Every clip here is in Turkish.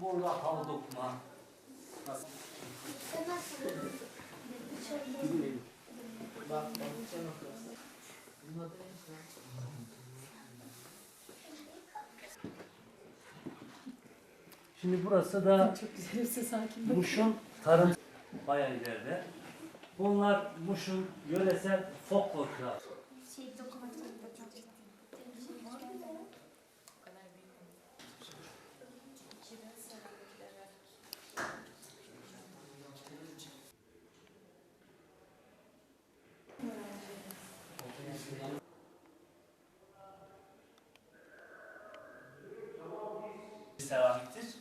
Burada hal dokuma. Şimdi burası da. Muş'un tarım bayağı ileride. Bunlar Muş'un yöresel folklorları. Seramiktir.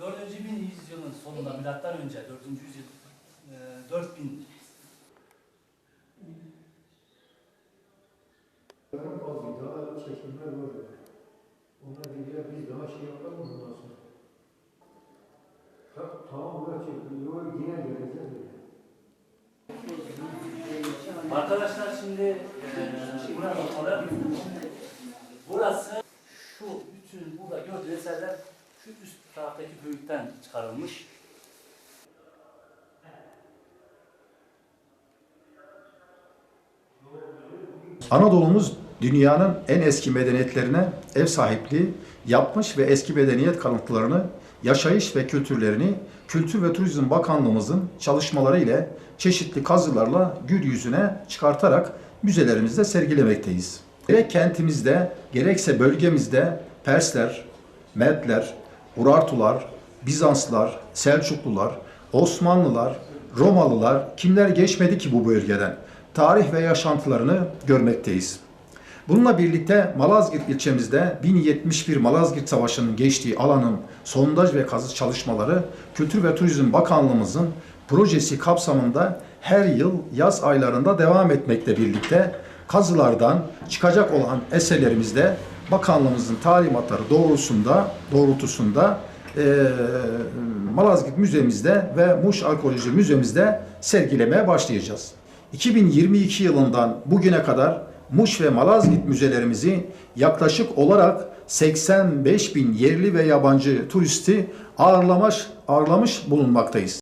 4. bin yüzyılın sonunda milattan önce 4. yüzyıl e, 4000 Yarın bazı daha çekimler var. Ona gidiyor biz daha şey yapalım ondan sonra. Ta, tamam buraya çekim. Yok yine geleceğiz. Arkadaşlar şimdi e, burada bakalım. Burası şu bütün burada gördüğünüz eserler şu üst taraftaki höyükten çıkarılmış. Anadolu'muz dünyanın en eski medeniyetlerine ev sahipliği yapmış ve eski medeniyet kalıntılarını, yaşayış ve kültürlerini Kültür ve Turizm Bakanlığımızın çalışmaları ile çeşitli kazılarla gür yüzüne çıkartarak müzelerimizde sergilemekteyiz. Gerek kentimizde gerekse bölgemizde Persler, Medler, Urartular, Bizanslılar, Selçuklular, Osmanlılar, Romalılar kimler geçmedi ki bu bölgeden? Tarih ve yaşantılarını görmekteyiz. Bununla birlikte Malazgirt ilçemizde 1071 Malazgirt Savaşı'nın geçtiği alanın sondaj ve kazı çalışmaları Kültür ve Turizm Bakanlığımızın projesi kapsamında her yıl yaz aylarında devam etmekle birlikte kazılardan çıkacak olan eserlerimizde bakanlığımızın talimatları doğrusunda doğrultusunda eee, Malazgirt Müzemizde ve Muş Arkeoloji Müzemizde sergilemeye başlayacağız. 2022 yılından bugüne kadar Muş ve Malazgirt müzelerimizi yaklaşık olarak 85 bin yerli ve yabancı turisti ağırlamış, ağırlamış bulunmaktayız.